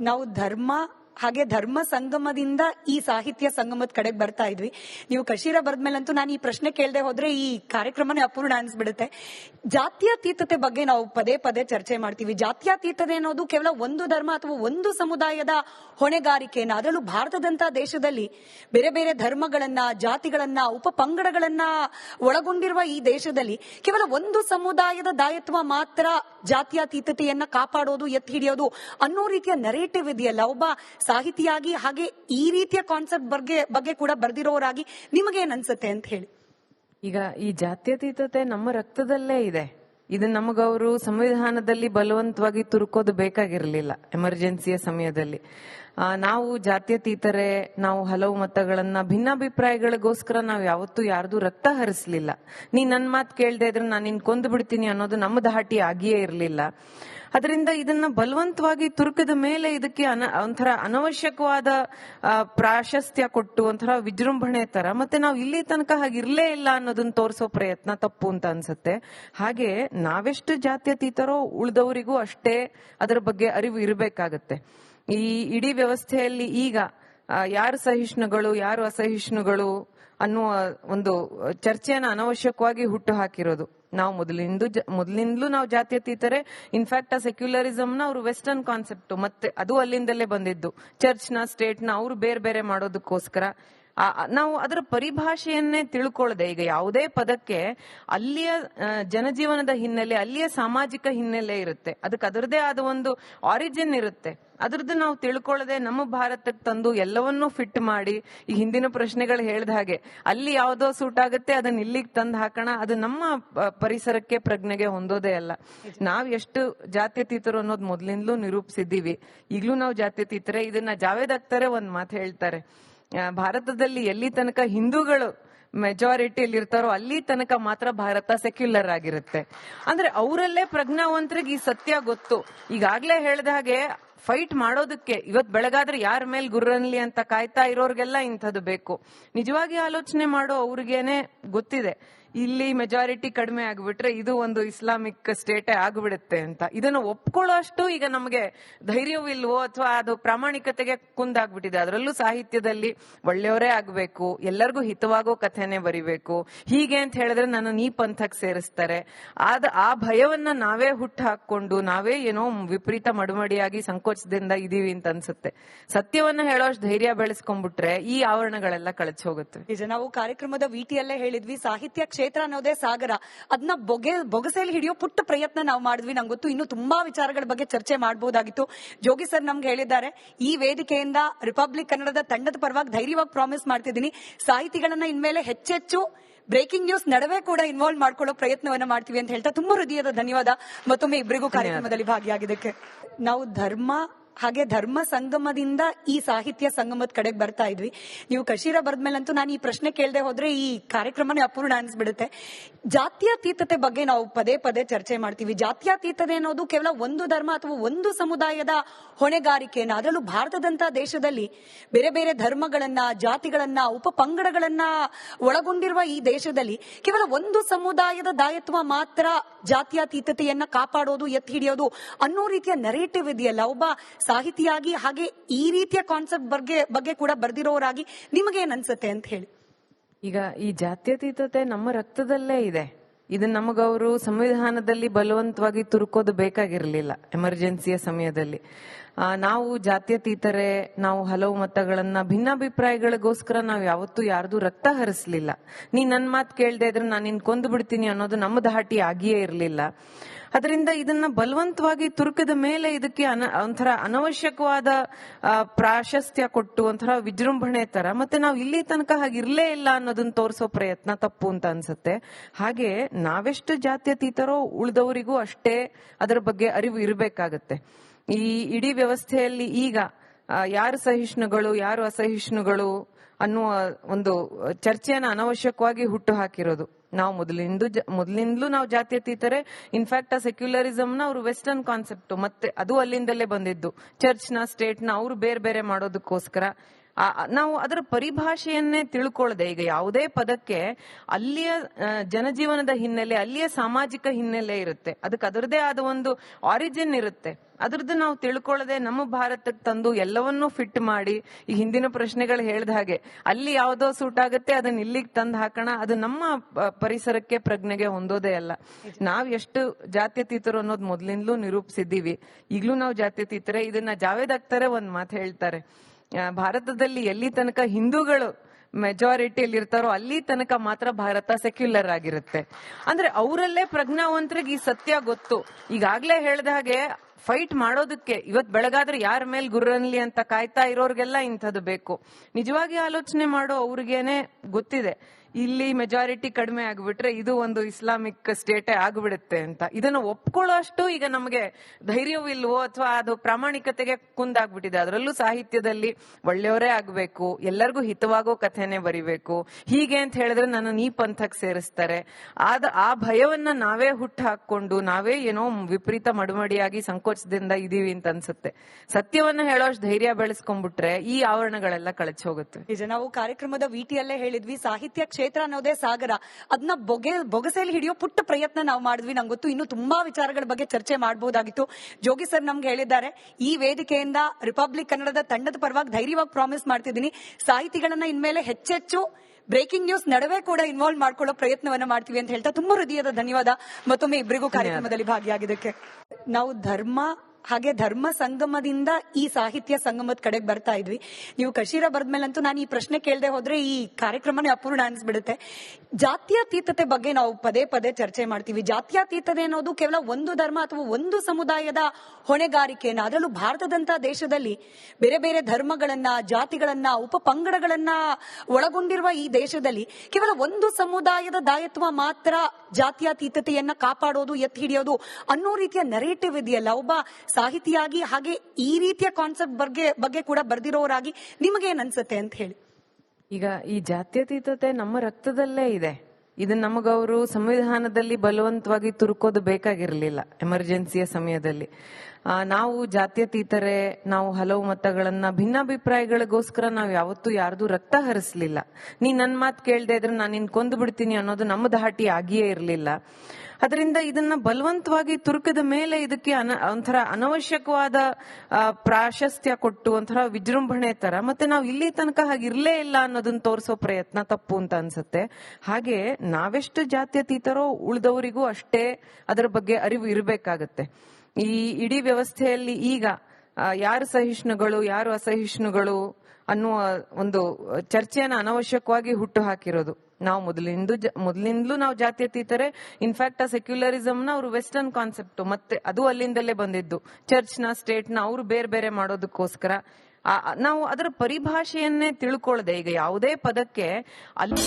ನಾವು ಧರ್ಮ ಹಾಗೆ ಧರ್ಮ ಸಂಗಮದಿಂದ ಈ ಸಾಹಿತ್ಯ ಸಂಗಮದ ಕಡೆಗೆ ಬರ್ತಾ ಇದ್ವಿ. ನೀವು ಕಶೀರ ಬರೆದ್ಮೇಲಂತೂ ನಾನು ಈ ಪ್ರಶ್ನೆ ಕೇಳದೆ ಹೋದ್ರೆ ಈ ಕಾರ್ಯಕ್ರಮನೇ ಅಪೂರ್ಣ ಅನ್ಸ್ಬಿಡುತ್ತೆ. ಜಾತ್ಯತೀತತೆ ಬಗ್ಗೆ ನಾವು ಪದೇ ಪದೇ ಚರ್ಚೆ ಮಾಡ್ತೀವಿ. ಜಾತ್ಯತೀತತೆ ಅನ್ನೋದು ಕೇವಲ ಒಂದು ಧರ್ಮ ಅಥವಾ ಒಂದು ಸಮುದಾಯದ ಹೊಣೆಗಾರಿಕೆಯನ್ನ ಅದರಲ್ಲೂ ಭಾರತದಂತ ದೇಶದಲ್ಲಿ ಬೇರೆ ಬೇರೆ ಧರ್ಮಗಳನ್ನ, ಜಾತಿಗಳನ್ನ ಉಪ ಪಂಗಡಗಳನ್ನ ಒಳಗೊಂಡಿರುವ ಈ ದೇಶದಲ್ಲಿ ಕೇವಲ ಒಂದು ಸಮುದಾಯದ ದಾಯತ್ವ ಮಾತ್ರ ಜಾತ್ಯತೀತತೆಯನ್ನ ಕಾಪಾಡೋದು, ಎತ್ತಿ ಹಿಡಿಯೋದು ಅನ್ನೋ ರೀತಿಯ ನರೇಟಿವ್ ಇದೆಯಲ್ಲ. ಒಬ್ಬ ಸಾಹಿತಿಯಾಗಿ ಹಾಗೆ ಈ ರೀತಿಯ ಕಾನ್ಸೆಪ್ಟ್ ಬಗ್ಗೆ ಬಗ್ಗೆ ಕೂಡ ಬರ್ದಿರೋರಾಗಿ ನಿಮಗೇನ್ ಅನ್ಸುತ್ತೆ ಅಂತ ಹೇಳಿ. ಈಗ ಈ ಜಾತ್ಯತೀತತೆ ನಮ್ಮ ರಕ್ತದಲ್ಲೇ ಇದೆ. ಇದು ನಮಗವರು ಸಂವಿಧಾನದಲ್ಲಿ ಬಲವಂತವಾಗಿ ತುರುಕೋದು ಬೇಕಾಗಿರಲಿಲ್ಲ ಎಮರ್ಜೆನ್ಸಿಯ ಸಮಯದಲ್ಲಿ. ನಾವು ಜಾತ್ಯತೀತರೆ, ನಾವು ಹಲವು ಮತಗಳನ್ನ ಭಿನ್ನಾಭಿಪ್ರಾಯಗಳಿಗೋಸ್ಕರ ನಾವು ಯಾವತ್ತೂ ಯಾರ್ದು ರಕ್ತ ಹರಿಸ್ಲಿಲ್ಲ. ನೀ ನನ್ನ ಮಾತು ಕೇಳ್ದೆ ಇದ್ರೆ ನಾನು ನಿನ್ ಕೊಂದು ಬಿಡ್ತೀನಿ ಅನ್ನೋದು ನಮ್ಮ ದಾಟಿ ಆಗಿಯೇ ಇರಲಿಲ್ಲ. ಅದರಿಂದ ಇದನ್ನ ಬಲವಂತವಾಗಿ ತುರುಕದ ಮೇಲೆ ಇದಕ್ಕೆ ಅನ, ಒಂಥರ ಅನವಶ್ಯಕವಾದ ಪ್ರಾಶಸ್ತ್ಯ ಕೊಟ್ಟು ಒಂಥರ ವಿಜೃಂಭಣೆ ತರ, ಮತ್ತೆ ನಾವು ಇಲ್ಲಿ ತನಕ ಹಾಗಿರ್ಲೇ ಇಲ್ಲ ಅನ್ನೋದನ್ನ ತೋರಿಸೋ ಪ್ರಯತ್ನ ತಪ್ಪು ಅಂತ ಅನ್ಸುತ್ತೆ. ಹಾಗೆ ನಾವೆಷ್ಟು ಜಾತ್ಯತೀತರೋ ಉಳಿದವರಿಗೂ ಅಷ್ಟೇ ಅದರ ಬಗ್ಗೆ ಅರಿವು ಇರಬೇಕಾಗತ್ತೆ. ಈ ಇಡೀ ವ್ಯವಸ್ಥೆಯಲ್ಲಿ ಈಗ ಯಾರು ಸಹಿಷ್ಣುಗಳು, ಯಾರು ಅಸಹಿಷ್ಣುಗಳು ಅನ್ನುವ ಒಂದು ಚರ್ಚೆಯನ್ನು ಅನವಶ್ಯಕವಾಗಿ ಹುಟ್ಟು ಹಾಕಿರೋದು. ನಾವು ಮೊದಲಿಂದ ಮೊದಲಿಂದಲೂ ನಾವು ಜಾತ್ಯತೀತರೆ ಇನ್ಫ್ಯಾಕ್ಟ್ ಆ ಸೆಕ್ಯುಲರಿಸಮ್ನ ಅವರು ವೆಸ್ಟರ್ನ್ ಕಾನ್ಸೆಪ್ಟ್ ಮತ್ತೆ ಅದು ಅಲ್ಲಿಂದಲೇ ಬಂದಿದ್ದು. ಚರ್ಚ್ನ ಸ್ಟೇಟ್ನ ಅವರು ಬೇರೆ ಬೇರೆ ಮಾಡೋದಕ್ಕೋಸ್ಕರ. ನಾವು ಅದರ ಪರಿಭಾಷೆಯನ್ನೇ ತಿಳ್ಕೊಳ್ಳದೆ ಈಗ ಯಾವುದೇ ಪದಕ್ಕೆ ಅಲ್ಲಿಯ ಜನಜೀವನದ ಹಿನ್ನೆಲೆ, ಅಲ್ಲಿಯ ಸಾಮಾಜಿಕ ಹಿನ್ನೆಲೆ ಇರುತ್ತೆ. ಅದಕ್ಕೆ ಅದರದೇ ಆದ ಒಂದು ಆರಿಜಿನ್ ಇರುತ್ತೆ. ಅದ್ರದ್ದು ನಾವು ತಿಳ್ಕೊಳ್ಳದೆ ನಮ್ಮ ಭಾರತಕ್ಕೆ ತಂದು ಎಲ್ಲವನ್ನೂ ಫಿಟ್ ಮಾಡಿ ಈ ಹಿಂದಿನ ಪ್ರಶ್ನೆಗಳು ಹೇಳಿದ ಹಾಗೆ ಅಲ್ಲಿ ಯಾವುದೋ ಸೂಟ್ ಆಗುತ್ತೆ, ಅದನ್ನ ಇಲ್ಲಿಗೆ ತಂದು ಹಾಕೋಣ, ಅದು ನಮ್ಮ ಪರಿಸರಕ್ಕೆ ಪ್ರಜ್ಞೆಗೆ ಹೊಂದೋದೇ ಅಲ್ಲ. ನಾವ್ ಎಷ್ಟು ಜಾತ್ಯತೀತರು ಅನ್ನೋದು ಮೊದ್ಲಿಂದಲೂ ನಿರೂಪಿಸಿದ್ದೀವಿ. ಈಗಲೂ ನಾವು ಜಾತ್ಯತೀತರೆ. ಇದನ್ನ ಜಾವೇದ್ ಆಗ್ತಾರೆ ಒಂದ್ ಮಾತು ಹೇಳ್ತಾರೆ. ಭಾರತದಲ್ಲಿ ಎಲ್ಲಿ ತನಕ ಹಿಂದೂಗಳು ಮೆಜಾರಿಟಿಯಲ್ಲಿ ಇರ್ತಾರೋ ಅಲ್ಲಿ ತನಕ ಮಾತ್ರ ಭಾರತ ಸೆಕ್ಯುಲರ್ ಆಗಿರುತ್ತೆ. ಅಂದ್ರೆ ಅವರಲ್ಲೇ ಪ್ರಜ್ಞಾವಂತರಿಗೆ ಈ ಸತ್ಯ ಗೊತ್ತು. ಈಗಾಗ್ಲೇ ಹೇಳಿದ ಹಾಗೆ ಫೈಟ್ ಮಾಡೋದಕ್ಕೆ, ಇವತ್ ಬೆಳಗಾದ್ರೆ ಯಾರ ಮೇಲೆ ಗುರ್ರನ್ಲಿ ಅಂತ ಕಾಯ್ತಾ ಇರೋರ್ಗೆಲ್ಲ ಇಂಥದ್ದು ಬೇಕು. ನಿಜವಾಗಿ ಆಲೋಚನೆ ಮಾಡೋ ಅವ್ರಿಗೇನೆ ಗೊತ್ತಿದೆ. ಇಲ್ಲಿ ಮೆಜಾರಿಟಿ ಕಡಿಮೆ ಆಗ್ಬಿಟ್ರೆ ಇದು ಒಂದು ಇಸ್ಲಾಮಿಕ್ ಸ್ಟೇಟೇ ಆಗ್ಬಿಡುತ್ತೆ ಅಂತ. ಇದನ್ನ ಒಪ್ಕೊಳ್ಳೋ ಅಷ್ಟು ಈಗ ನಮಗೆ ಧೈರ್ಯವಿಲ್ವೋ ಅಥವಾ ಅದು ಪ್ರಾಮಾಣಿಕತೆಗೆ ಕುಂದಾಗ್ಬಿಟ್ಟಿದೆ. ಅದರಲ್ಲೂ ಸಾಹಿತ್ಯದಲ್ಲಿ ಒಳ್ಳೆಯವರೇ ಆಗ್ಬೇಕು, ಎಲ್ಲರಿಗೂ ಹಿತವಾಗೋ ಕಥೆನೆ ಬರಿಬೇಕು. ಹೀಗೆ ಅಂತ ಹೇಳಿದ್ರೆ ನನ್ನ ಈ ಪಂಥಕ್ಕೆ ಸೇರಿಸ್ತಾರೆ. ಆದ ಆ ಭಯವನ್ನ ನಾವೇ ಹುಟ್ಟು ಹಾಕೊಂಡು ನಾವೇ ಏನೋ ವಿಪರೀತ ಮಡುಮಡಿಯಾಗಿ ಸಂಕೋಚದಿಂದ ಇದೀವಿ ಅಂತ ಅನ್ಸುತ್ತೆ. ಸತ್ಯವನ್ನ ಹೇಳೋಷ್ಟು ಧೈರ್ಯ ಬೆಳೆಸ್ಕೊಂಡ್ಬಿಟ್ರೆ ಈ ಆವರಣಗಳೆಲ್ಲ ಕಳಚ ಹೋಗುತ್ತೆ. ನಿಜ, ನಾವು ಕಾರ್ಯಕ್ರಮದ ವಿಟಿಯಲ್ಲೇ ಹೇಳಿದ್ವಿ, ಸಾಹಿತ್ಯ ಕ್ಷೇತ್ರ ಅನ್ನೋದೇ ಸಾಗರ. ಅದನ್ನ ಬೊಗೆ ಬೊಗಸೆಯಲ್ಲಿ ಹಿಡಿಯೋ ಪುಟ್ಟ ಪ್ರಯತ್ನ ನಾವು ಮಾಡಿದ್ವಿ. ನಂಗೆ ಗೊತ್ತು ಇನ್ನು ತುಂಬಾ ವಿಚಾರಗಳ ಬಗ್ಗೆ ಚರ್ಚೆ ಮಾಡಬಹುದಾಗಿತ್ತು ಜೋಗಿ ಸರ್ ನಮ್ಗೆ ಹೇಳಿದ್ದಾರೆ ಈ ವೇದಿಕೆಯಿಂದ ರಿಪಬ್ಲಿಕ್ ಕನ್ನಡದ ತಂಡದ ಪರವಾಗಿ ಧೈರ್ಯವಾಗಿ ಪ್ರಾಮಿಸ್ ಮಾಡ್ತಿದ್ದೀನಿ. ಸಾಹಿತಿಗಳನ್ನ ಇನ್ಮೇಲೆ ಹೆಚ್ಚೆಚ್ಚು ಬ್ರೇಕಿಂಗ್ ನ್ಯೂಸ್ ನಡುವೆ ಕೂಡ ಇನ್ವಾಲ್ವ್ ಮಾಡ್ಕೊಳ್ಳೋ ಪ್ರಯತ್ನವನ್ನ ಮಾಡ್ತೀವಿ ಅಂತ ಹೇಳ್ತಾ ತುಂಬಾ ಹೃದಯದ ಧನ್ಯವಾದ. ಮತ್ತೊಮ್ಮೆ ಇಬ್ಬರಿಗೂ ಕಾರ್ಯಕ್ರಮದಲ್ಲಿ ಭಾಗಿಯಾಗಿದ್ದಕ್ಕೆ. ನಾವು ಧರ್ಮ ಹಾಗೆ ಧರ್ಮ ಸಂಗಮದಿಂದ ಈ ಸಾಹಿತ್ಯ ಸಂಗಮದ ಕಡೆಗೆ ಬರ್ತಾ ಇದ್ವಿ. ನೀವು ಕಶೀರ ಬರೆದ್ಮೇಲಂತೂ ನಾನು ಈ ಪ್ರಶ್ನೆ ಕೇಳದೆ ಹೋದ್ರೆ ಈ ಕಾರ್ಯಕ್ರಮನೇ ಅಪೂರ್ಣ ಅನ್ಸ್ಬಿಡುತ್ತೆ. ಜಾತ್ಯತೀತತೆ ಬಗ್ಗೆ ನಾವು ಪದೇ ಪದೇ ಚರ್ಚೆ ಮಾಡ್ತೀವಿ. ಜಾತ್ಯತೀತತೆ ಅನ್ನೋದು ಕೇವಲ ಒಂದು ಧರ್ಮ ಅಥವಾ ಒಂದು ಸಮುದಾಯದ ಹೊಣೆಗಾರಿಕೆಯನ್ನ, ಅದರಲ್ಲೂ ಭಾರತದಂತ ದೇಶದಲ್ಲಿ ಬೇರೆ ಬೇರೆ ಧರ್ಮಗಳನ್ನ, ಜಾತಿಗಳನ್ನ ಉಪ ಪಂಗಡಗಳನ್ನ ಒಳಗೊಂಡಿರುವ ಈ ದೇಶದಲ್ಲಿ ಕೇವಲ ಒಂದು ಸಮುದಾಯದ ದಾಯತ್ವ ಮಾತ್ರ ಜಾತ್ಯತೀತತೆಯನ್ನ ಕಾಪಾಡೋದು, ಎತ್ತಿ ಹಿಡಿಯೋದು ಅನ್ನೋ ರೀತಿಯ ನರೇಟಿವ್ ಇದೆಯಲ್ಲ. ಒಬ್ಬ ಸಾಹಿತಿಯಾಗಿ ಹಾಗೆ ಈ ರೀತಿಯ ಕಾನ್ಸೆಪ್ಟ್ ಬಗ್ಗೆ ಬಗ್ಗೆ ಕೂಡ ಬರ್ದಿರೋರಾಗಿ ನಿಮಗೇನ್ ಅನ್ಸುತ್ತೆ ಅಂತ ಹೇಳಿ. ಈಗ ಈ ಜಾತ್ಯತೀತತೆ ನಮ್ಮ ರಕ್ತದಲ್ಲೇ ಇದೆ. ಇದು ನಮಗವರು ಸಂವಿಧಾನದಲ್ಲಿ ಬಲವಂತವಾಗಿ ತುರುಕೋದು ಬೇಕಾಗಿರಲಿಲ್ಲ ಎಮರ್ಜೆನ್ಸಿಯ ಸಮಯದಲ್ಲಿ. ನಾವು ಜಾತ್ಯತೀತರೆ, ನಾವು ಹಲವು ಮತಗಳನ್ನ ಭಿನ್ನಾಭಿಪ್ರಾಯಗಳಿಗೋಸ್ಕರ ನಾವು ಯಾವತ್ತೂ ಯಾರ್ದು ರಕ್ತ ಹರಿಸ್ಲಿಲ್ಲ. ನೀ ನನ್ನ ಮಾತು ಕೇಳದೆ ಇದ್ರೆ ನಾನು ನಿನ್ ಕೊಂದು ಬಿಡ್ತೀನಿ ಅನ್ನೋದು ನಮ್ಮ ದಾಟಿ ಆಗಿಯೇ ಇರಲಿಲ್ಲ. ಅದರಿಂದ ಇದನ್ನ ಬಲವಂತವಾಗಿ ತುರುಕದ ಮೇಲೆ ಇದಕ್ಕೆ ಅನ, ಒಂಥರ ಅನವಶ್ಯಕವಾದ ಪ್ರಾಶಸ್ತ್ಯ ಕೊಟ್ಟು ಒಂಥರ ವಿಜೃಂಭಣೆ ತರ, ಮತ್ತೆ ನಾವು ಇಲ್ಲಿ ತನಕ ಹಾಗಿರ್ಲೇ ಇಲ್ಲ ಅನ್ನೋದನ್ನ ತೋರಿಸೋ ಪ್ರಯತ್ನ ತಪ್ಪು ಅಂತ ಅನ್ಸುತ್ತೆ. ಹಾಗೆ ನಾವೆಷ್ಟು ಜಾತ್ಯತೀತರೋ ಉಳಿದವರಿಗೂ ಅಷ್ಟೇ ಅದರ ಬಗ್ಗೆ ಅರಿವು ಇರಬೇಕಾಗತ್ತೆ. ಈ ಇಡೀ ವ್ಯವಸ್ಥೆಯಲ್ಲಿ ಈಗ ಯಾರು ಸಹಿಷ್ಣುಗಳು, ಯಾರು ಅಸಹಿಷ್ಣುಗಳು ಅನ್ನುವ ಒಂದು ಚರ್ಚೆಯನ್ನ ಅನವಶ್ಯಕವಾಗಿ ಹುಟ್ಟು ಹಾಕಿರೋದು. ನಾವು ಮೊದಲಿಂದ ಮೊದಲಿಂದಲೂ ನಾವು ಜಾತ್ಯತೀತರೆ ಇನ್ಫ್ಯಾಕ್ಟ್ ಆ ಸೆಕ್ಯುಲರಿಸಮ್ನ ಅವರು ವೆಸ್ಟರ್ನ್ ಕಾನ್ಸೆಪ್ಟ್ ಮತ್ತೆ ಅದು ಅಲ್ಲಿಂದಲೇ ಬಂದಿದ್ದು. ಚರ್ಚ್ನ ಸ್ಟೇಟ್ನ, ಅವರು ಬೇರೆ ಬೇರೆ ಮಾಡೋದಕ್ಕೋಸ್ಕರ. ನಾವು ಅದರ ಪರಿಭಾಷೆಯನ್ನೇ ತಿಳ್ಕೊಳ್ಳದೆ ಈಗ ಯಾವುದೇ ಪದಕ್ಕೆ ಅಲ್ಲಿಯ ಜನಜೀವನದ ಹಿನ್ನೆಲೆ, ಅಲ್ಲಿಯ ಸಾಮಾಜಿಕ ಹಿನ್ನೆಲೆ ಇರುತ್ತೆ. ಅದಕ್ಕೆ ಅದರದೇ ಆದ ಒಂದು ಆರಿಜಿನ್ ಇರುತ್ತೆ. ಅದ್ರದ್ದು ನಾವು ತಿಳ್ಕೊಳ್ಳದೆ ನಮ್ಮ ಭಾರತಕ್ಕೆ ತಂದು ಎಲ್ಲವನ್ನೂ ಫಿಟ್ ಮಾಡಿ ಈ ಹಿಂದಿನ ಪ್ರಶ್ನೆಗಳು ಹೇಳ್ದ ಹಾಗೆ ಅಲ್ಲಿ ಯಾವ್ದೋ ಸೂಟ್ ಆಗುತ್ತೆ, ಅದನ್ನ ಇಲ್ಲಿಗೆ ತಂದು ಹಾಕೋಣ, ಅದು ನಮ್ಮ ಪರಿಸರಕ್ಕೆ ಪ್ರಜ್ಞೆಗೆ ಹೊಂದೋದೇ ಅಲ್ಲ. ನಾವ್ ಎಷ್ಟು ಜಾತ್ಯತೀತರು ಅನ್ನೋದು ಮೊದಲಿಂದಲೂ ನಿರೂಪಿಸಿದ್ದೀವಿ. ಈಗಲೂ ನಾವು ಜಾತ್ಯತೀತರೆ. ಇದನ್ನ ಜಾವೇದ್ ಆಗ್ತಾರೆ ಒಂದ್ ಮಾತು ಹೇಳ್ತಾರೆ. ಭಾರತದಲ್ಲಿ ಎಲ್ಲಿ ತನಕ ಹಿಂದೂಗಳು ಮೆಜಾರಿಟಿಯಲ್ಲಿ ಇರ್ತಾರೋ ಅಲ್ಲಿ ತನಕ ಮಾತ್ರ ಭಾರತ ಸೆಕ್ಯುಲರ್ ಆಗಿರುತ್ತೆ. ಅಂದ್ರೆ ಅವರಲ್ಲೇ ಪ್ರಜ್ಞಾವಂತರಿಗೆ ಈ ಸತ್ಯ ಗೊತ್ತು. ಈಗಾಗ್ಲೇ ಹೇಳಿದ ಹಾಗೆ ಫೈಟ್ ಮಾಡೋದಕ್ಕೆ ಇವತ್ ಬೆಳಗಾದ್ರೆ ಯಾರ ಮೇಲೆ ಗುರ್ರನ್ಲಿ ಅಂತ ಕಾಯ್ತಾ ಇರೋರ್ಗೆಲ್ಲ ಇಂಥದ್ದು ಬೇಕು. ನಿಜವಾಗಿ ಆಲೋಚನೆ ಮಾಡೋ ಅವ್ರಿಗೇನೆ ಗೊತ್ತಿದೆ. ಇಲ್ಲಿ ಮೆಜಾರಿಟಿ ಕಡಿಮೆ ಆಗ್ಬಿಟ್ರೆ ಇದು ಒಂದು ಇಸ್ಲಾಮಿಕ್ ಸ್ಟೇಟೇ ಆಗ್ಬಿಡುತ್ತೆ ಅಂತ. ಇದನ್ನ ಒಪ್ಕೊಳ್ಳೋಷ್ಟು ಈಗ ನಮಗೆ ಧೈರ್ಯವಿಲ್ವೋ ಅಥವಾ ಅದು ಪ್ರಾಮಾಣಿಕತೆಗೆ ಕುಂದಾಗ್ಬಿಟ್ಟಿದೆ. ಅದರಲ್ಲೂ ಸಾಹಿತ್ಯದಲ್ಲಿ ಒಳ್ಳೆಯವರೇ ಆಗ್ಬೇಕು, ಎಲ್ಲರಿಗೂ ಹಿತವಾಗೋ ಕಥೆನೆ ಬರಿಬೇಕು. ಹೀಗೆ ಅಂತ ಹೇಳಿದ್ರೆ ನನ್ನ ಈ ಪಂಥಕ್ಕೆ ಸೇರಿಸ್ತಾರೆ. ಆದ ಆ ಭಯವನ್ನ ನಾವೇ ಹುಟ್ಟು ಹಾಕೊಂಡು ನಾವೇ ಏನೋ ವಿಪರೀತ ಮಡುಮಡಿಯಾಗಿ ಸಂಕೋಚದಿಂದ ಇದೀವಿ ಅಂತ ಅನ್ಸುತ್ತೆ. ಸತ್ಯವನ್ನ ಹೇಳೋಷ್ಟು ಧೈರ್ಯ ಬೆಳೆಸ್ಕೊಂಡ್ಬಿಟ್ರೆ ಈ ಆವರಣಗಳೆಲ್ಲ ಕಳಚಿ ಹೋಗುತ್ತೆ. ನಿಜ, ನಾವು ಕಾರ್ಯಕ್ರಮದ ವಿಟಿಯಲ್ಲೇ ಹೇಳಿದ್ವಿ, ಸಾಹಿತ್ಯ ಕ್ಷೇತ್ರ ಅನ್ನೋದೇ ಸಾಗರ. ಅದನ್ನ ಬೊಗೆ ಬೊಗಸೆಯಲ್ಲಿ ಹಿಡಿಯೋ ಪುಟ್ಟ ಪ್ರಯತ್ನ ನಾವು ಮಾಡಿದ್ವಿ. ನಂಗೆ ಗೊತ್ತು ಇನ್ನು ತುಂಬಾ ವಿಚಾರಗಳ ಬಗ್ಗೆ ಚರ್ಚೆ ಮಾಡಬಹುದಾಗಿತ್ತು ಜೋಗಿ ಸರ್ ನಮ್ಗೆ ಹೇಳಿದ್ದಾರೆ ಈ ವೇದಿಕೆಯಿಂದ ರಿಪಬ್ಲಿಕ್ ಕನ್ನಡದ ತಂಡದ ಪರವಾಗಿ ಧೈರ್ಯವಾಗಿ ಪ್ರಾಮಿಸ್ ಮಾಡ್ತಿದ್ದೀನಿ. ಸಾಹಿತಿಗಳನ್ನ ಇನ್ಮೇಲೆ ಹೆಚ್ಚೆಚ್ಚು ಬ್ರೇಕಿಂಗ್ ನ್ಯೂಸ್ ನಡುವೆ ಕೂಡ ಇನ್ವಾಲ್ವ್ ಮಾಡ್ಕೊಳ್ಳೋ ಪ್ರಯತ್ನವನ್ನ ಮಾಡ್ತೀವಿ ಅಂತ ಹೇಳ್ತಾ ತುಂಬಾ ಹೃದಯದ ಧನ್ಯವಾದ. ಮತ್ತೊಮ್ಮೆ ಇಬ್ಬರಿಗೂ ಕಾರ್ಯಕ್ರಮದಲ್ಲಿ ಭಾಗಿಯಾಗಿದ್ದಕ್ಕೆ. ನಾವು ಧರ್ಮ ಹಾಗೆ ಧರ್ಮ ಸಂಗಮದಿಂದ ಈ ಸಾಹಿತ್ಯ ಸಂಗಮದ ಕಡೆಗೆ ಬರ್ತಾ ಇದ್ವಿ. ನೀವು ಕಶೀರ ಬರ್ದ್ಮೇಲಂತೂ ನಾನು ಈ ಪ್ರಶ್ನೆ ಕೇಳದೆ ಹೋದ್ರೆ ಈ ಕಾರ್ಯಕ್ರಮನೇ ಅಪೂರ್ಣ ಅನ್ಸ್ಬಿಡುತ್ತೆ. ಜಾತ್ಯತೀತತೆ ಬಗ್ಗೆ ನಾವು ಪದೇ ಪದೇ ಚರ್ಚೆ ಮಾಡ್ತೀವಿ. ಜಾತ್ಯತೀತತೆ ಅನ್ನೋದು ಕೇವಲ ಒಂದು ಧರ್ಮ ಅಥವಾ ಒಂದು ಸಮುದಾಯದ ಹೊಣೆಗಾರಿಕೆಯನ್ನ, ಅದರಲ್ಲೂ ಭಾರತದಂತಹ ದೇಶದಲ್ಲಿ ಬೇರೆ ಬೇರೆ ಧರ್ಮಗಳನ್ನ, ಜಾತಿಗಳನ್ನ ಉಪ ಪಂಗಡಗಳನ್ನ ಒಳಗೊಂಡಿರುವ ಈ ದೇಶದಲ್ಲಿ ಕೇವಲ ಒಂದು ಸಮುದಾಯದ ದಾಯತ್ವ ಮಾತ್ರ ಜಾತ್ಯತೀತತೆಯನ್ನ ಕಾಪಾಡೋದು, ಎತ್ತಿ ಹಿಡಿಯೋದು ಅನ್ನೋ ರೀತಿಯ ನೆರೇಟಿವ್ ಇದೆಯಲ್ಲ. ಒಬ್ಬ ಸಾಹಿತಿಯಾಗಿ ಹಾಗೆ ಈ ರೀತಿಯ ಕಾನ್ಸೆಪ್ಟ್ ಬಗ್ಗೆ ಬಗ್ಗೆ ಕೂಡ ಬರ್ದಿರೋರಾಗಿ ನಿಮಗೇನ್ ಅನ್ಸುತ್ತೆ ಅಂತ ಹೇಳಿ. ಈಗ ಈ ಜಾತ್ಯತೀತತೆ ನಮ್ಮ ರಕ್ತದಲ್ಲೇ ಇದೆ. ಇದು ನಮಗವರು ಸಂವಿಧಾನದಲ್ಲಿ ಬಲವಂತವಾಗಿ ತುರುಕೋದು ಬೇಕಾಗಿರಲಿಲ್ಲ ಎಮರ್ಜೆನ್ಸಿಯ ಸಮಯದಲ್ಲಿ. ನಾವು ಜಾತ್ಯತೀತರೆ, ನಾವು ಹಲವು ಮತಗಳನ್ನ ಭಿನ್ನಾಭಿಪ್ರಾಯಗಳಿಗೋಸ್ಕರ ನಾವು ಯಾವತ್ತೂ ಯಾರ್ದು ರಕ್ತ ಹರಿಸ್ಲಿಲ್ಲ. ನೀ ನನ್ನ ಮಾತು ಕೇಳದೆ ಇದ್ರೆ ನಾನು ನಿನ್ ಕೊಂದು ಬಿಡ್ತೀನಿ ಅನ್ನೋದು ನಮ್ಮ ದಾಟಿ ಆಗಿಯೇ ಇರಲಿಲ್ಲ. ಅದರಿಂದ ಇದನ್ನ ಬಲವಂತವಾಗಿ ತುರುಕದ ಮೇಲೆ ಇದಕ್ಕೆ ಅನ, ಒಂಥರ ಅನವಶ್ಯಕವಾದ ಪ್ರಾಶಸ್ತ್ಯ ಕೊಟ್ಟು ಒಂಥರ ವಿಜೃಂಭಣೆ ತರ. ಮತ್ತೆ ನಾವು ಇಲ್ಲಿ ತನಕ ಹಾಗಿರ್ಲೇ ಇಲ್ಲ ಅನ್ನೋದನ್ನ ತೋರಿಸೋ ಪ್ರಯತ್ನ ತಪ್ಪು ಅಂತ ಅನ್ಸುತ್ತೆ. ಹಾಗೆ ನಾವೆಷ್ಟು ಜಾತ್ಯತೀತರೋ ಉಳಿದವರಿಗೂ ಅಷ್ಟೇ ಅದರ ಬಗ್ಗೆ ಅರಿವು ಇರಬೇಕಾಗತ್ತೆ. ಈ ಇಡೀ ವ್ಯವಸ್ಥೆಯಲ್ಲಿ ಈಗ ಯಾರು ಸಹಿಷ್ಣುಗಳು, ಯಾರು ಅಸಹಿಷ್ಣುಗಳು ಅನ್ನುವ ಒಂದು ಚರ್ಚೆಯನ್ನು ಅನವಶ್ಯಕವಾಗಿ ಹುಟ್ಟು ಹಾಕಿರೋದು. ನಾವು ಮೊದಲಿಂದ ಮೊದಲಿಂದಲೂ ನಾವು ಜಾತ್ಯತೀತರೆ ಇನ್ಫ್ಯಾಕ್ಟ್ ಆ ಸೆಕ್ಯುಲರಿಸಮ್ನ ಅವರು ವೆಸ್ಟರ್ನ್ ಕಾನ್ಸೆಪ್ಟ್ ಮತ್ತೆ ಅದು ಅಲ್ಲಿಂದಲೇ ಬಂದಿದ್ದು. ಚರ್ಚ್ನ ಸ್ಟೇಟ್ನ ಅವರು ಬೇರೆ ಬೇರೆ ಮಾಡೋದಕ್ಕೋಸ್ಕರ. ನಾವು ಅದರ ಪರಿಭಾಷೆಯನ್ನೇ ತಿಳ್ಕೊಳ್ಳದೆ ಈಗ ಯಾವುದೇ ಪದಕ್ಕೆ ಅಲ್ಲಿ